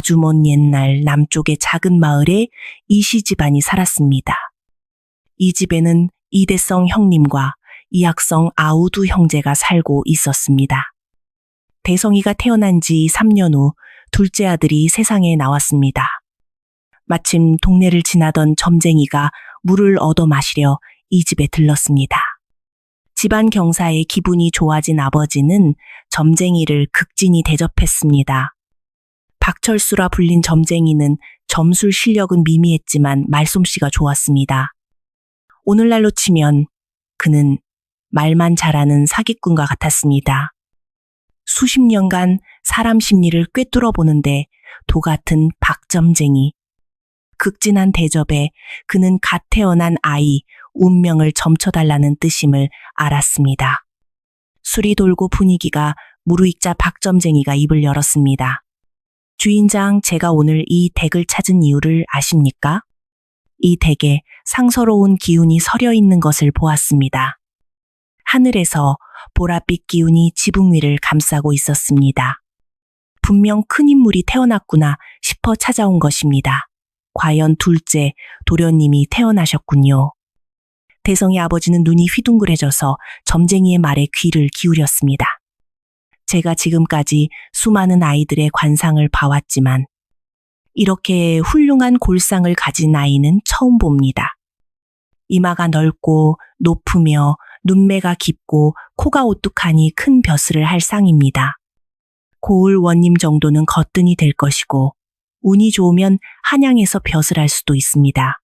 아주 먼 옛날 남쪽의 작은 마을에 이씨 집안이 살았습니다. 이 집에는 이대성 형님과 이학성 아우두 형제가 살고 있었습니다. 대성이가 태어난 지 3년 후 둘째 아들이 세상에 나왔습니다. 마침 동네를 지나던 점쟁이가 물을 얻어 마시려 이 집에 들렀습니다. 집안 경사에 기분이 좋아진 아버지는 점쟁이를 극진히 대접했습니다. 박철수라 불린 점쟁이는 점술 실력은 미미했지만 말솜씨가 좋았습니다. 오늘날로 치면 그는 말만 잘하는 사기꾼과 같았습니다. 수십 년간 사람 심리를 꿰뚫어 보는데 도 같은 박점쟁이. 극진한 대접에 그는 갓 태어난 아이, 운명을 점쳐달라는 뜻임을 알았습니다. 술이 돌고 분위기가 무르익자 박점쟁이가 입을 열었습니다. 주인장, 제가 오늘 이 덱을 찾은 이유를 아십니까? 이 덱에 상서로운 기운이 서려 있는 것을 보았습니다. 하늘에서 보랏빛 기운이 지붕 위를 감싸고 있었습니다. 분명 큰 인물이 태어났구나 싶어 찾아온 것입니다. 과연 둘째 도련님이 태어나셨군요. 대성의 아버지는 눈이 휘둥그레져서 점쟁이의 말에 귀를 기울였습니다. 제가 지금까지 수많은 아이들의 관상을 봐왔지만 이렇게 훌륭한 골상을 가진 아이는 처음 봅니다. 이마가 넓고 높으며 눈매가 깊고 코가 오뚝하니 큰 벼슬을 할 쌍입니다. 고을 원님 정도는 거뜬히 될 것이고 운이 좋으면 한양에서 벼슬 할 수도 있습니다.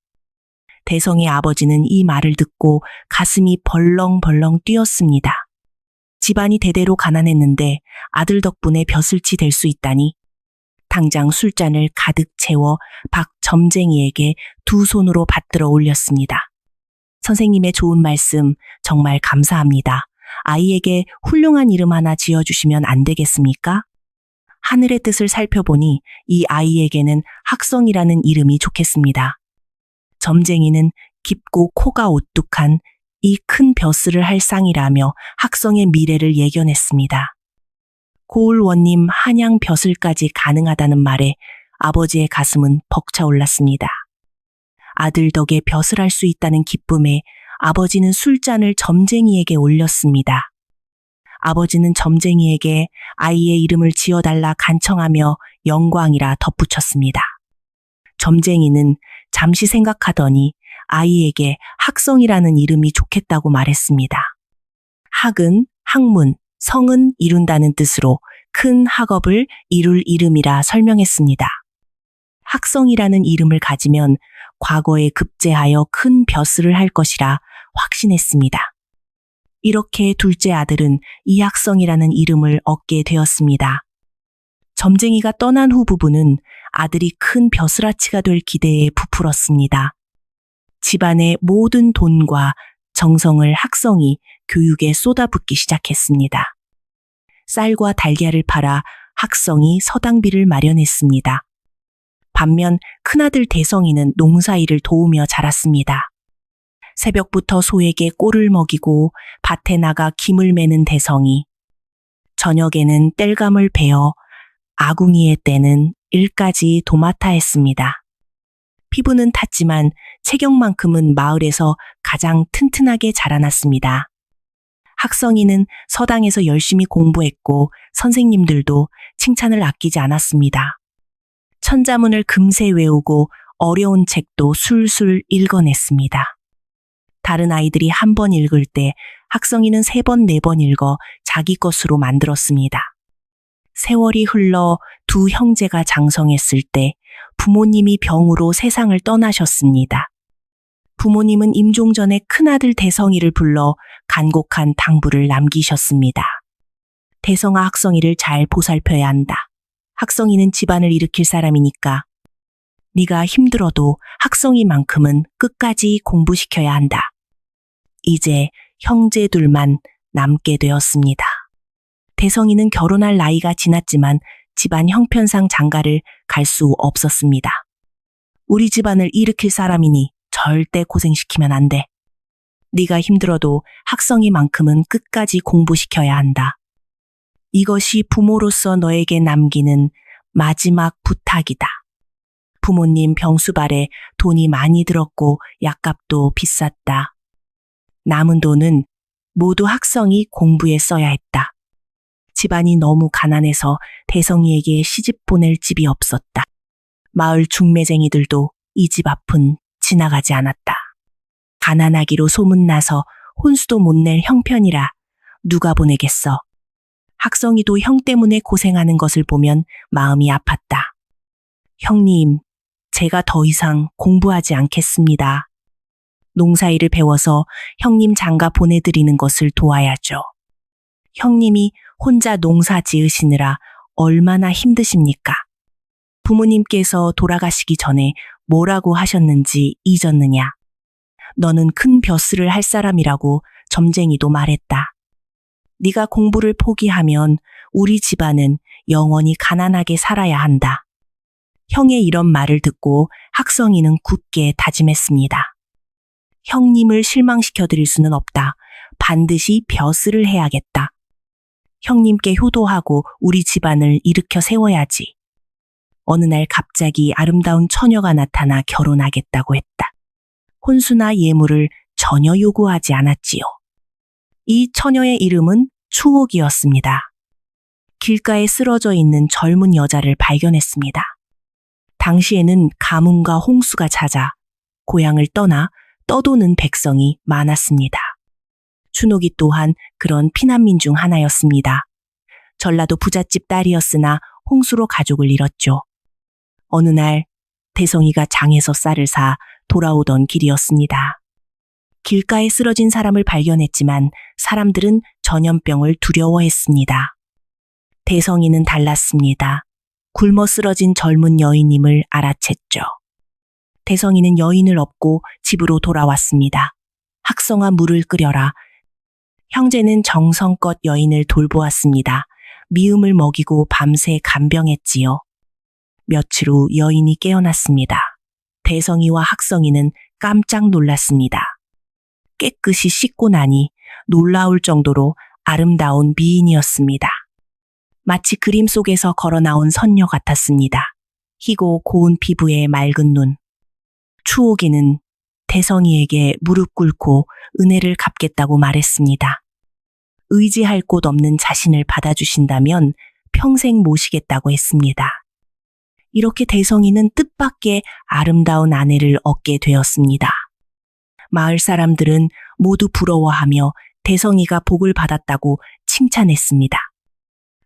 대성의 아버지는 이 말을 듣고 가슴이 벌렁벌렁 뛰었습니다. 집안이 대대로 가난했는데 아들 덕분에 벼슬치 될 수 있다니 당장 술잔을 가득 채워 박점쟁이에게 두 손으로 받들어 올렸습니다. 선생님의 좋은 말씀 정말 감사합니다. 아이에게 훌륭한 이름 하나 지어주시면 안 되겠습니까? 하늘의 뜻을 살펴보니 이 아이에게는 학성이라는 이름이 좋겠습니다. 점쟁이는 깊고 코가 오뚝한 이 큰 벼슬을 할 쌍이라며 학성의 미래를 예견했습니다. 고을원님 한양 벼슬까지 가능하다는 말에 아버지의 가슴은 벅차올랐습니다. 아들 덕에 벼슬 할 수 있다는 기쁨에 아버지는 술잔을 점쟁이에게 올렸습니다. 아버지는 점쟁이에게 아이의 이름을 지어달라 간청하며 영광이라 덧붙였습니다. 점쟁이는 잠시 생각하더니 아이에게 학성이라는 이름이 좋겠다고 말했습니다. 학은 학문, 성은 이룬다는 뜻으로 큰 학업을 이룰 이름이라 설명했습니다. 학성이라는 이름을 가지면 과거에 급제하여 큰 벼슬을 할 것이라 확신했습니다. 이렇게 둘째 아들은 이학성이라는 이름을 얻게 되었습니다. 점쟁이가 떠난 후 부부는 아들이 큰 벼슬아치가 될 기대에 부풀었습니다. 집안의 모든 돈과 정성을 학성이 교육에 쏟아붓기 시작했습니다. 쌀과 달걀을 팔아 학성이 서당비를 마련했습니다. 반면 큰아들 대성이는 농사일을 도우며 자랐습니다. 새벽부터 소에게 꼴을 먹이고 밭에 나가 김을 매는 대성이 저녁에는 땔감을 베어 아궁이에 떼는 일까지 도맡아 했습니다. 피부는 탔지만 체격만큼은 마을에서 가장 튼튼하게 자라났습니다. 학성이는 서당에서 열심히 공부했고 선생님들도 칭찬을 아끼지 않았습니다. 천자문을 금세 외우고 어려운 책도 술술 읽어냈습니다. 다른 아이들이 한 번 읽을 때 학성이는 세 번, 네 번 읽어 자기 것으로 만들었습니다. 세월이 흘러 두 형제가 장성했을 때 부모님이 병으로 세상을 떠나셨습니다. 부모님은 임종 전에 큰아들 대성이를 불러 간곡한 당부를 남기셨습니다. 대성아 학성이를 잘 보살펴야 한다. 학성이는 집안을 일으킬 사람이니까 네가 힘들어도 학성이만큼은 끝까지 공부시켜야 한다. 이제 형제들만 남게 되었습니다. 대성이는 결혼할 나이가 지났지만 집안 형편상 장가를 갈 수 없었습니다. 우리 집안을 일으킬 사람이니 절대 고생시키면 안 돼. 네가 힘들어도 학성이만큼은 끝까지 공부시켜야 한다. 이것이 부모로서 너에게 남기는 마지막 부탁이다. 부모님 병수발에 돈이 많이 들었고 약값도 비쌌다. 남은 돈은 모두 학성이 공부에 써야 했다. 집안이 너무 가난해서 대성이에게 시집 보낼 집이 없었다. 마을 중매쟁이들도 이 집 앞은 지나가지 않았다. 가난하기로 소문나서 혼수도 못 낼 형편이라 누가 보내겠어. 학성이도 형 때문에 고생하는 것을 보면 마음이 아팠다. 형님, 제가 더 이상 공부하지 않겠습니다. 농사일을 배워서 형님 장가 보내드리는 것을 도와야죠. 형님이 혼자 농사 지으시느라 얼마나 힘드십니까? 부모님께서 돌아가시기 전에 뭐라고 하셨는지 잊었느냐? 너는 큰 벼슬을 할 사람이라고 점쟁이도 말했다. 네가 공부를 포기하면 우리 집안은 영원히 가난하게 살아야 한다. 형의 이런 말을 듣고 학성이는 굳게 다짐했습니다. 형님을 실망시켜 드릴 수는 없다. 반드시 벼슬을 해야겠다. 형님께 효도하고 우리 집안을 일으켜 세워야지. 어느 날 갑자기 아름다운 처녀가 나타나 결혼하겠다고 했다. 혼수나 예물을 전혀 요구하지 않았지요. 이 처녀의 이름은 추옥이었습니다. 길가에 쓰러져 있는 젊은 여자를 발견했습니다. 당시에는 가뭄과 홍수가 찾아 고향을 떠나 떠도는 백성이 많았습니다. 추옥이 또한 그런 피난민 중 하나였습니다. 전라도 부잣집 딸이었으나 홍수로 가족을 잃었죠. 어느 날 대성이가 장에서 쌀을 사 돌아오던 길이었습니다. 길가에 쓰러진 사람을 발견했지만 사람들은 전염병을 두려워했습니다. 대성이는 달랐습니다. 굶어 쓰러진 젊은 여인임을 알아챘죠. 대성이는 여인을 업고 집으로 돌아왔습니다. 학성아 물을 끓여라. 형제는 정성껏 여인을 돌보았습니다. 미음을 먹이고 밤새 간병했지요. 며칠 후 여인이 깨어났습니다. 대성이와 학성이는 깜짝 놀랐습니다. 깨끗이 씻고 나니 놀라울 정도로 아름다운 미인이었습니다. 마치 그림 속에서 걸어 나온 선녀 같았습니다. 희고 고운 피부에 맑은 눈. 추옥이는 대성이에게 무릎 꿇고 은혜를 갚겠다고 말했습니다. 의지할 곳 없는 자신을 받아주신다면 평생 모시겠다고 했습니다. 이렇게 대성이는 뜻밖의 아름다운 아내를 얻게 되었습니다. 마을 사람들은 모두 부러워하며 대성이가 복을 받았다고 칭찬했습니다.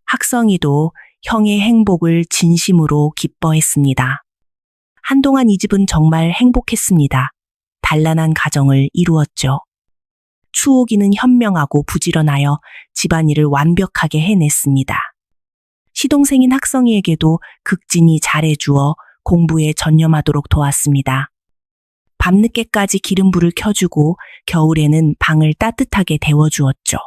학성이도 형의 행복을 진심으로 기뻐했습니다. 한동안 이 집은 정말 행복했습니다. 단란한 가정을 이루었죠. 추옥이는 현명하고 부지런하여 집안일을 완벽하게 해냈습니다. 시동생인 학성이에게도 극진히 잘해주어 공부에 전념하도록 도왔습니다. 밤늦게까지 기름불을 켜주고 겨울에는 방을 따뜻하게 데워주었죠.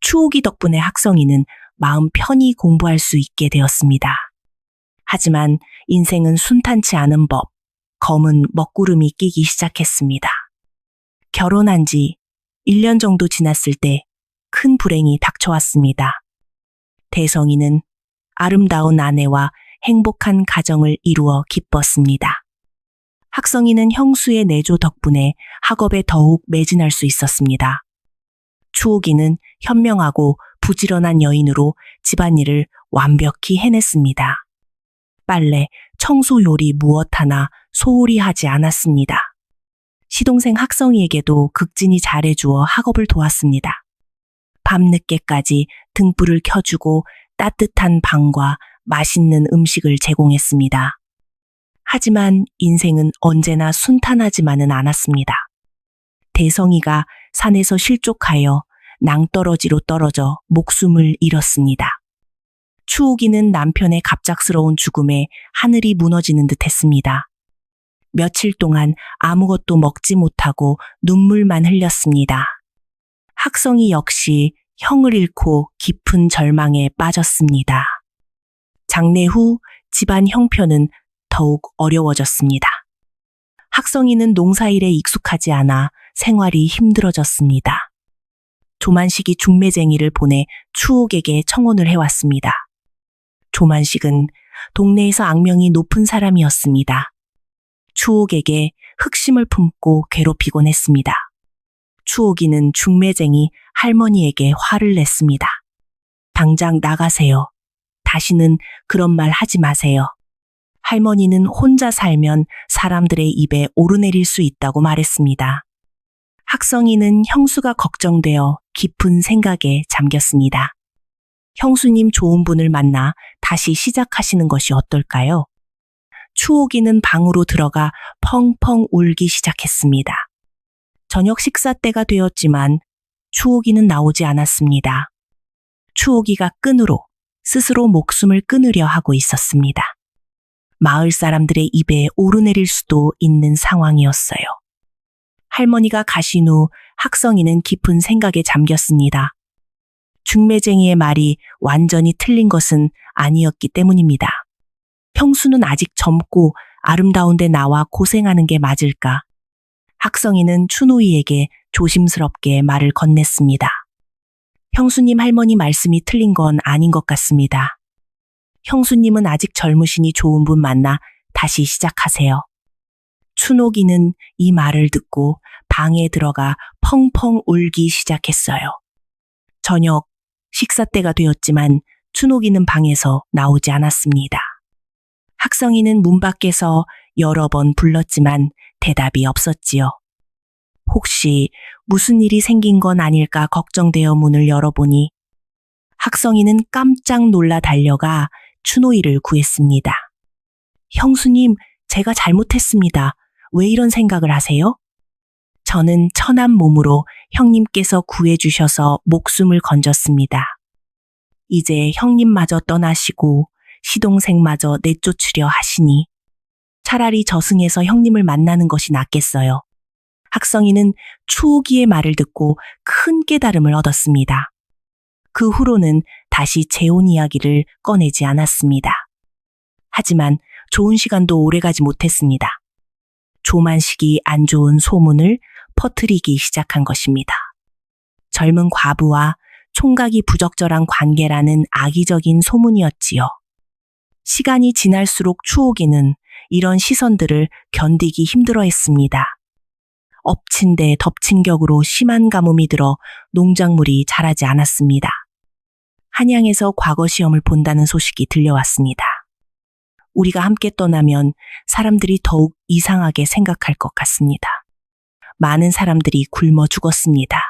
추옥이 덕분에 학성이는 마음 편히 공부할 수 있게 되었습니다. 하지만 인생은 순탄치 않은 법, 검은 먹구름이 끼기 시작했습니다. 결혼한 지 1년 정도 지났을 때 큰 불행이 닥쳐왔습니다. 대성이는 아름다운 아내와 행복한 가정을 이루어 기뻤습니다. 학성이는 형수의 내조 덕분에 학업에 더욱 매진할 수 있었습니다. 추옥이는 현명하고 부지런한 여인으로 집안일을 완벽히 해냈습니다. 빨래, 청소 요리 무엇 하나 소홀히 하지 않았습니다. 시동생 학성이에게도 극진히 잘해주어 학업을 도왔습니다. 밤늦게까지 등불을 켜주고 따뜻한 방과 맛있는 음식을 제공했습니다. 하지만 인생은 언제나 순탄하지만은 않았습니다. 대성이가 산에서 실족하여 낭떠러지로 떨어져 목숨을 잃었습니다. 추옥이는 남편의 갑작스러운 죽음에 하늘이 무너지는 듯 했습니다. 며칠 동안 아무것도 먹지 못하고 눈물만 흘렸습니다. 학성이 역시 형을 잃고 깊은 절망에 빠졌습니다. 장례 후 집안 형편은 더욱 어려워졌습니다. 학성이는 농사일에 익숙하지 않아 생활이 힘들어졌습니다. 조만식이 중매쟁이를 보내 추옥에게 청혼을 해왔습니다. 조만식은 동네에서 악명이 높은 사람이었습니다. 추옥에게 흑심을 품고 괴롭히곤 했습니다. 추옥이는 중매쟁이 할머니에게 화를 냈습니다. 당장 나가세요. 다시는 그런 말 하지 마세요. 할머니는 혼자 살면 사람들의 입에 오르내릴 수 있다고 말했습니다. 학성이는 형수가 걱정되어 깊은 생각에 잠겼습니다. 형수님 좋은 분을 만나 다시 시작하시는 것이 어떨까요? 추옥이는 방으로 들어가 펑펑 울기 시작했습니다. 저녁 식사 때가 되었지만 추옥이는 나오지 않았습니다. 추옥이가 끈으로 스스로 목숨을 끊으려 하고 있었습니다. 마을 사람들의 입에 오르내릴 수도 있는 상황이었어요. 할머니가 가신 후 학성이는 깊은 생각에 잠겼습니다. 중매쟁이의 말이 완전히 틀린 것은 아니었기 때문입니다. 형수는 아직 젊고 아름다운데 나와 고생하는 게 맞을까? 학성이는 춘우이에게 조심스럽게 말을 건넸습니다. 형수님 할머니 말씀이 틀린 건 아닌 것 같습니다. 형수님은 아직 젊으시니 좋은 분 만나 다시 시작하세요. 춘옥이는 이 말을 듣고 방에 들어가 펑펑 울기 시작했어요. 저녁 식사 때가 되었지만 춘옥이는 방에서 나오지 않았습니다. 학성이는 문 밖에서 여러 번 불렀지만 대답이 없었지요. 혹시 무슨 일이 생긴 건 아닐까 걱정되어 문을 열어보니 학성이는 깜짝 놀라 달려가 춘호이를 구했습니다. 형수님, 제가 잘못했습니다. 왜 이런 생각을 하세요? 저는 천한 몸으로 형님께서 구해주셔서 목숨을 건졌습니다. 이제 형님마저 떠나시고 시동생마저 내쫓으려 하시니 차라리 저승에서 형님을 만나는 것이 낫겠어요. 학성이는 추옥이의 말을 듣고 큰 깨달음을 얻었습니다. 그 후로는 다시 재혼 이야기를 꺼내지 않았습니다. 하지만 좋은 시간도 오래가지 못했습니다. 조만식이 안 좋은 소문을 퍼뜨리기 시작한 것입니다. 젊은 과부와 총각이 부적절한 관계라는 악의적인 소문이었지요. 시간이 지날수록 추옥이는 이런 시선들을 견디기 힘들어 했습니다. 엎친 데 덮친 격으로 심한 가뭄이 들어 농작물이 자라지 않았습니다. 한양에서 과거 시험을 본다는 소식이 들려왔습니다. 우리가 함께 떠나면 사람들이 더욱 이상하게 생각할 것 같습니다. 많은 사람들이 굶어 죽었습니다.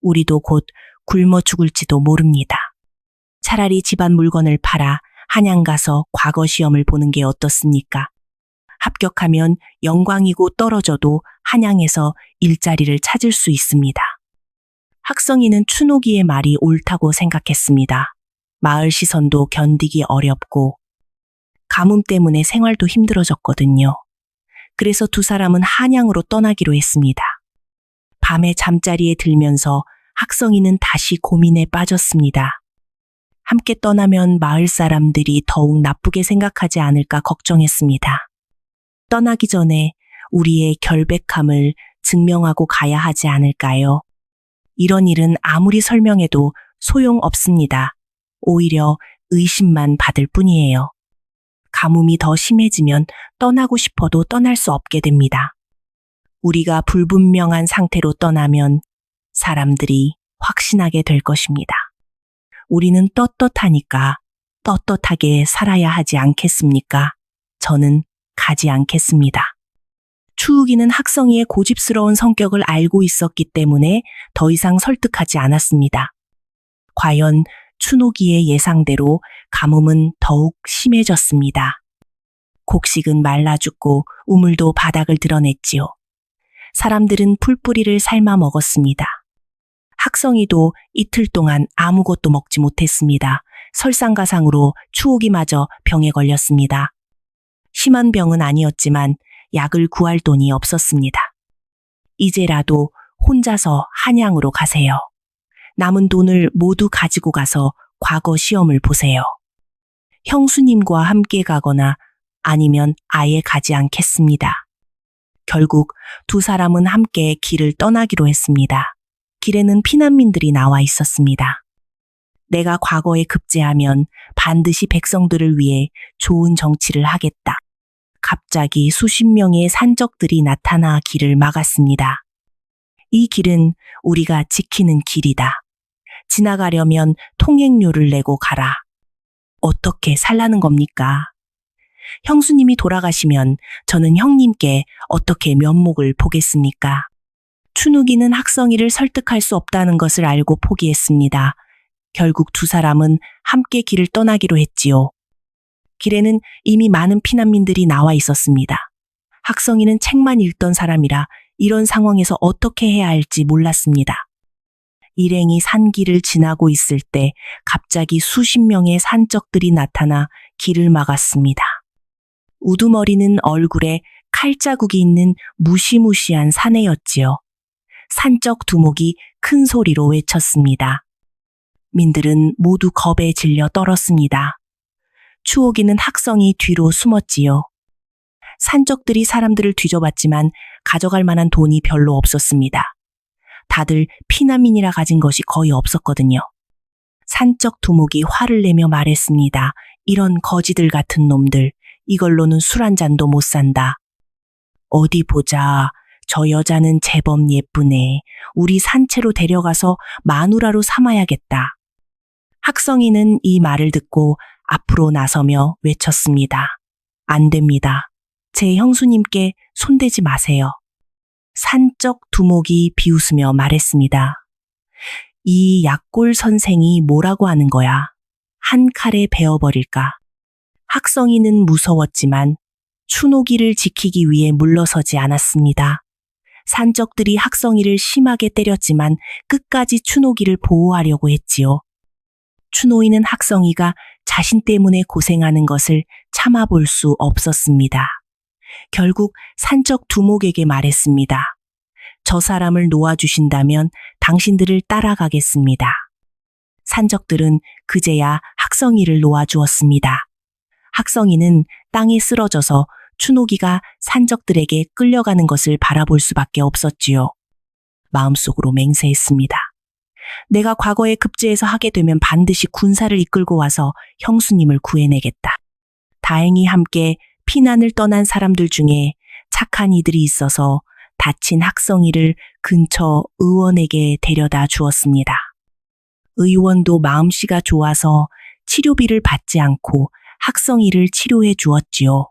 우리도 곧 굶어 죽을지도 모릅니다. 차라리 집안 물건을 팔아 한양 가서 과거 시험을 보는 게 어떻습니까? 합격하면 영광이고 떨어져도 한양에서 일자리를 찾을 수 있습니다. 학성이는 춘옥이의 말이 옳다고 생각했습니다. 마을 시선도 견디기 어렵고 가뭄 때문에 생활도 힘들어졌거든요. 그래서 두 사람은 한양으로 떠나기로 했습니다. 밤에 잠자리에 들면서 학성이는 다시 고민에 빠졌습니다. 함께 떠나면 마을 사람들이 더욱 나쁘게 생각하지 않을까 걱정했습니다. 떠나기 전에 우리의 결백함을 증명하고 가야 하지 않을까요? 이런 일은 아무리 설명해도 소용 없습니다. 오히려 의심만 받을 뿐이에요. 가뭄이 더 심해지면 떠나고 싶어도 떠날 수 없게 됩니다. 우리가 불분명한 상태로 떠나면 사람들이 확신하게 될 것입니다. 우리는 떳떳하니까 떳떳하게 살아야 하지 않겠습니까? 저는 가지 않겠습니다. 추욱이는 학성이의 고집스러운 성격을 알고 있었기 때문에 더 이상 설득하지 않았습니다. 과연 춘옥이의 예상대로 가뭄은 더욱 심해졌습니다. 곡식은 말라 죽고 우물도 바닥을 드러냈지요. 사람들은 풀뿌리를 삶아 먹었습니다. 학성이도 이틀 동안 아무것도 먹지 못했습니다. 설상가상으로 추옥이 마저 병에 걸렸습니다. 심한 병은 아니었지만 약을 구할 돈이 없었습니다. 이제라도 혼자서 한양으로 가세요. 남은 돈을 모두 가지고 가서 과거 시험을 보세요. 형수님과 함께 가거나 아니면 아예 가지 않겠습니다. 결국 두 사람은 함께 길을 떠나기로 했습니다. 길에는 피난민들이 나와 있었습니다. 내가 과거에 급제하면 반드시 백성들을 위해 좋은 정치를 하겠다. 갑자기 수십 명의 산적들이 나타나 길을 막았습니다. 이 길은 우리가 지키는 길이다. 지나가려면 통행료를 내고 가라. 어떻게 살라는 겁니까? 형수님이 돌아가시면 저는 형님께 어떻게 면목을 보겠습니까? 춘우기는 학성이를 설득할 수 없다는 것을 알고 포기했습니다. 결국 두 사람은 함께 길을 떠나기로 했지요. 길에는 이미 많은 피난민들이 나와 있었습니다. 학성이는 책만 읽던 사람이라 이런 상황에서 어떻게 해야 할지 몰랐습니다. 일행이 산길을 지나고 있을 때 갑자기 수십 명의 산적들이 나타나 길을 막았습니다. 우두머리는 얼굴에 칼자국이 있는 무시무시한 사내였지요. 산적 두목이 큰 소리로 외쳤습니다. 민들은 모두 겁에 질려 떨었습니다. 추옥이는 학성이 뒤로 숨었지요. 산적들이 사람들을 뒤져봤지만 가져갈 만한 돈이 별로 없었습니다. 다들 피난민이라 가진 것이 거의 없었거든요. 산적 두목이 화를 내며 말했습니다. 이런 거지들 같은 놈들, 이걸로는 술 한 잔도 못 산다. 어디 보자. 저 여자는 제법 예쁘네. 우리 산채로 데려가서 마누라로 삼아야겠다. 학성이는 이 말을 듣고 앞으로 나서며 외쳤습니다. 안 됩니다. 제 형수님께 손대지 마세요. 산적 두목이 비웃으며 말했습니다. 이 약골 선생이 뭐라고 하는 거야? 한 칼에 베어버릴까? 학성이는 무서웠지만 추노기를 지키기 위해 물러서지 않았습니다. 산적들이 학성이를 심하게 때렸지만 끝까지 추노기를 보호하려고 했지요. 추노이는 학성이가 자신 때문에 고생하는 것을 참아볼 수 없었습니다. 결국 산적 두목에게 말했습니다. 저 사람을 놓아주신다면 당신들을 따라가겠습니다. 산적들은 그제야 학성이를 놓아주었습니다. 학성이는 땅에 쓰러져서 추노기가 산적들에게 끌려가는 것을 바라볼 수밖에 없었지요. 마음속으로 맹세했습니다. 내가 과거에 급제해서 하게 되면 반드시 군사를 이끌고 와서 형수님을 구해내겠다. 다행히 함께 피난을 떠난 사람들 중에 착한 이들이 있어서 다친 학성이를 근처 의원에게 데려다 주었습니다. 의원도 마음씨가 좋아서 치료비를 받지 않고 학성이를 치료해 주었지요.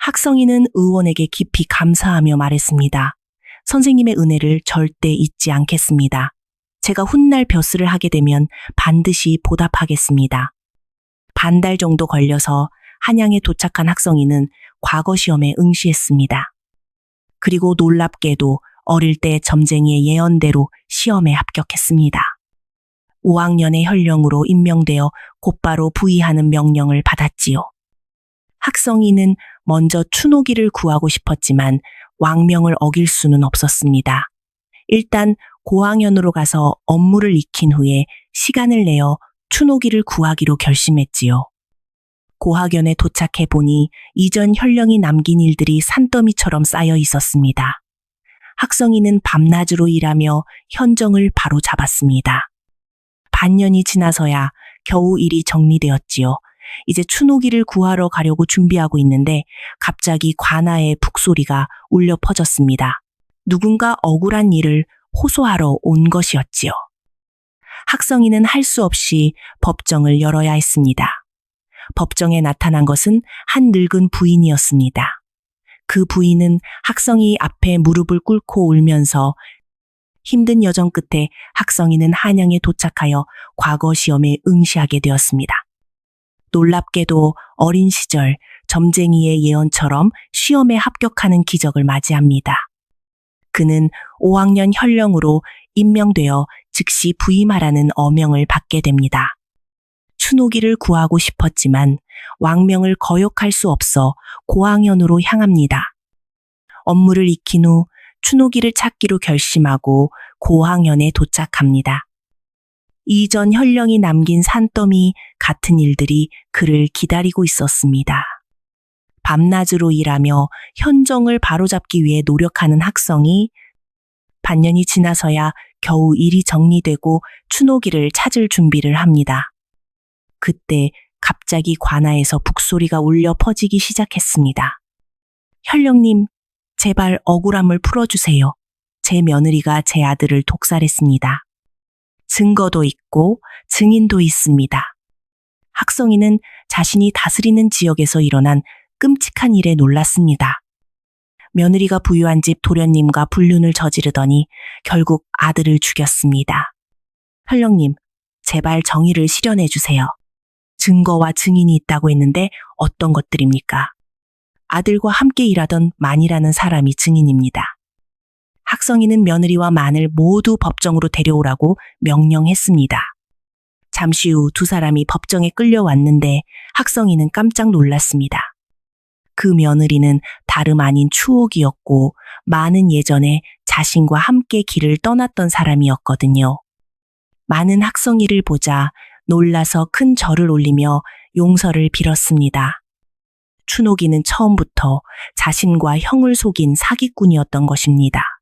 학성이는 의원에게 깊이 감사하며 말했습니다. 선생님의 은혜를 절대 잊지 않겠습니다. 제가 훗날 벼슬을 하게 되면 반드시 보답하겠습니다. 반달 정도 걸려서 한양에 도착한 학성이는 과거 시험에 응시했습니다. 그리고 놀랍게도 어릴 때 점쟁이의 예언대로 시험에 합격했습니다. 5학년의 현령으로 임명되어 곧바로 부의하는 명령을 받았지요. 학성이는 먼저 추노기를 구하고 싶었지만 왕명을 어길 수는 없었습니다. 일단 고학년으로 가서 업무를 익힌 후에 시간을 내어 추노기를 구하기로 결심했지요. 고학연에 도착해 보니 이전 현령이 남긴 일들이 산더미처럼 쌓여 있었습니다. 학성이는 밤낮으로 일하며 현정을 바로 잡았습니다. 반년이 지나서야 겨우 일이 정리되었지요. 이제 추노기를 구하러 가려고 준비하고 있는데 갑자기 관아의 북소리가 울려 퍼졌습니다. 누군가 억울한 일을 호소하러 온 것이었지요. 학성이는 할 수 없이 법정을 열어야 했습니다. 법정에 나타난 것은 한 늙은 부인이었습니다. 그 부인은 학성이 앞에 무릎을 꿇고 울면서 힘든 여정 끝에 학성이는 한양에 도착하여 과거 시험에 응시하게 되었습니다. 놀랍게도 어린 시절 점쟁이의 예언처럼 시험에 합격하는 기적을 맞이합니다. 그는 5학년 현령으로 임명되어 즉시 부임하라는 어명을 받게 됩니다. 추노기를 구하고 싶었지만 왕명을 거역할 수 없어 고학년으로 향합니다. 업무를 익힌 후 추노기를 찾기로 결심하고 고학년에 도착합니다. 이전 현령이 남긴 산더미 같은 일들이 그를 기다리고 있었습니다. 밤낮으로 일하며 현정을 바로잡기 위해 노력하는 학성이 반년이 지나서야 겨우 일이 정리되고 추노기를 찾을 준비를 합니다. 그때 갑자기 관아에서 북소리가 울려 퍼지기 시작했습니다. 현령님, 제발 억울함을 풀어주세요. 제 며느리가 제 아들을 독살했습니다. 증거도 있고 증인도 있습니다. 학성이는 자신이 다스리는 지역에서 일어난 끔찍한 일에 놀랐습니다. 며느리가 부유한 집 도련님과 불륜을 저지르더니 결국 아들을 죽였습니다. 현령님, 제발 정의를 실현해 주세요. 증거와 증인이 있다고 했는데 어떤 것들입니까? 아들과 함께 일하던 만이라는 사람이 증인입니다. 학성이는 며느리와 만을 모두 법정으로 데려오라고 명령했습니다. 잠시 후 두 사람이 법정에 끌려왔는데 학성이는 깜짝 놀랐습니다. 그 며느리는 다름 아닌 추옥이었고 많은 예전에 자신과 함께 길을 떠났던 사람이었거든요. 많은 학성이를 보자 놀라서 큰 절을 올리며 용서를 빌었습니다. 추노기는 처음부터 자신과 형을 속인 사기꾼이었던 것입니다.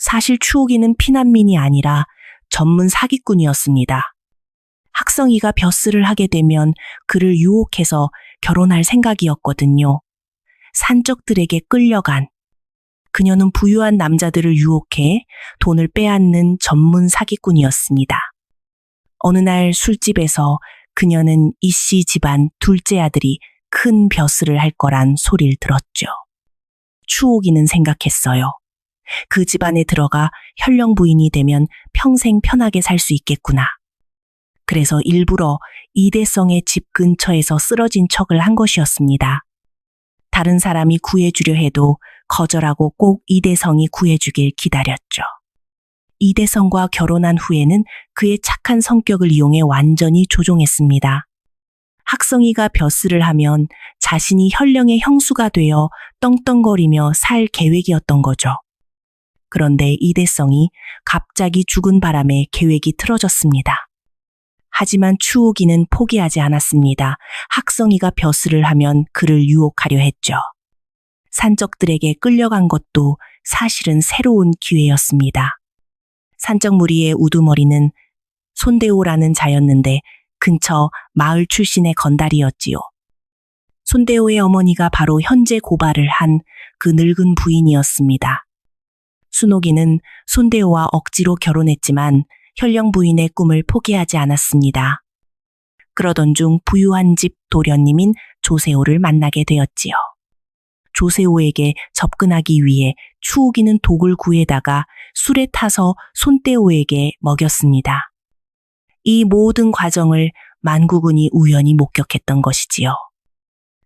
사실 추옥이는 피난민이 아니라 전문 사기꾼이었습니다. 학성이가 벼슬을 하게 되면 그를 유혹해서 결혼할 생각이었거든요. 산적들에게 끌려간 그녀는 부유한 남자들을 유혹해 돈을 빼앗는 전문 사기꾼이었습니다. 어느 날 술집에서 그녀는 이 씨 집안 둘째 아들이 큰 벼슬을 할 거란 소리를 들었죠. 추옥이는 생각했어요. 그 집안에 들어가 현령 부인이 되면 평생 편하게 살 수 있겠구나. 그래서 일부러 이대성의 집 근처에서 쓰러진 척을 한 것이었습니다. 다른 사람이 구해주려 해도 거절하고 꼭 이대성이 구해주길 기다렸죠. 이대성과 결혼한 후에는 그의 착한 성격을 이용해 완전히 조종했습니다. 학성이가 벼슬을 하면 자신이 현령의 형수가 되어 떵떵거리며 살 계획이었던 거죠. 그런데 이대성이 갑자기 죽은 바람에 계획이 틀어졌습니다. 하지만 추옥이는 포기하지 않았습니다. 학성이가 벼슬을 하면 그를 유혹하려 했죠. 산적들에게 끌려간 것도 사실은 새로운 기회였습니다. 산적 무리의 우두머리는 손대호라는 자였는데 근처 마을 출신의 건달이었지요. 손대호의 어머니가 바로 현재 고발을 한 그 늙은 부인이었습니다. 순옥이는 손대호와 억지로 결혼했지만 현령 부인의 꿈을 포기하지 않았습니다. 그러던 중 부유한 집 도련님인 조세호를 만나게 되었지요. 조세호에게 접근하기 위해 추옥이는 독을 구해다가 술에 타서 손대호에게 먹였습니다. 이 모든 과정을 만구군이 우연히 목격했던 것이지요.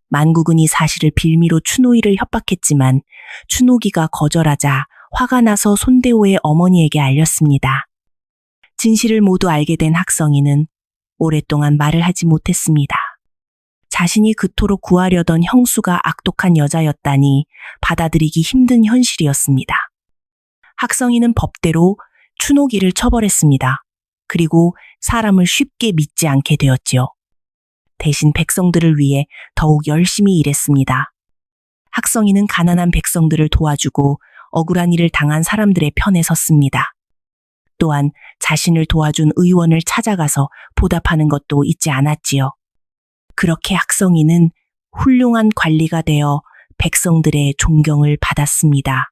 만구군이 사실을 빌미로 추노이를 협박했지만 추노기가 거절하자 화가 나서 손대호의 어머니에게 알렸습니다. 진실을 모두 알게 된 학성이는 오랫동안 말을 하지 못했습니다. 자신이 그토록 구하려던 형수가 악독한 여자였다니 받아들이기 힘든 현실이었습니다. 학성이는 법대로 추노기를 처벌했습니다. 그리고 사람을 쉽게 믿지 않게 되었지요. 대신 백성들을 위해 더욱 열심히 일했습니다. 학성이는 가난한 백성들을 도와주고 억울한 일을 당한 사람들의 편에 섰습니다. 또한 자신을 도와준 의원을 찾아가서 보답하는 것도 잊지 않았지요. 그렇게 학성이는 훌륭한 관리가 되어 백성들의 존경을 받았습니다.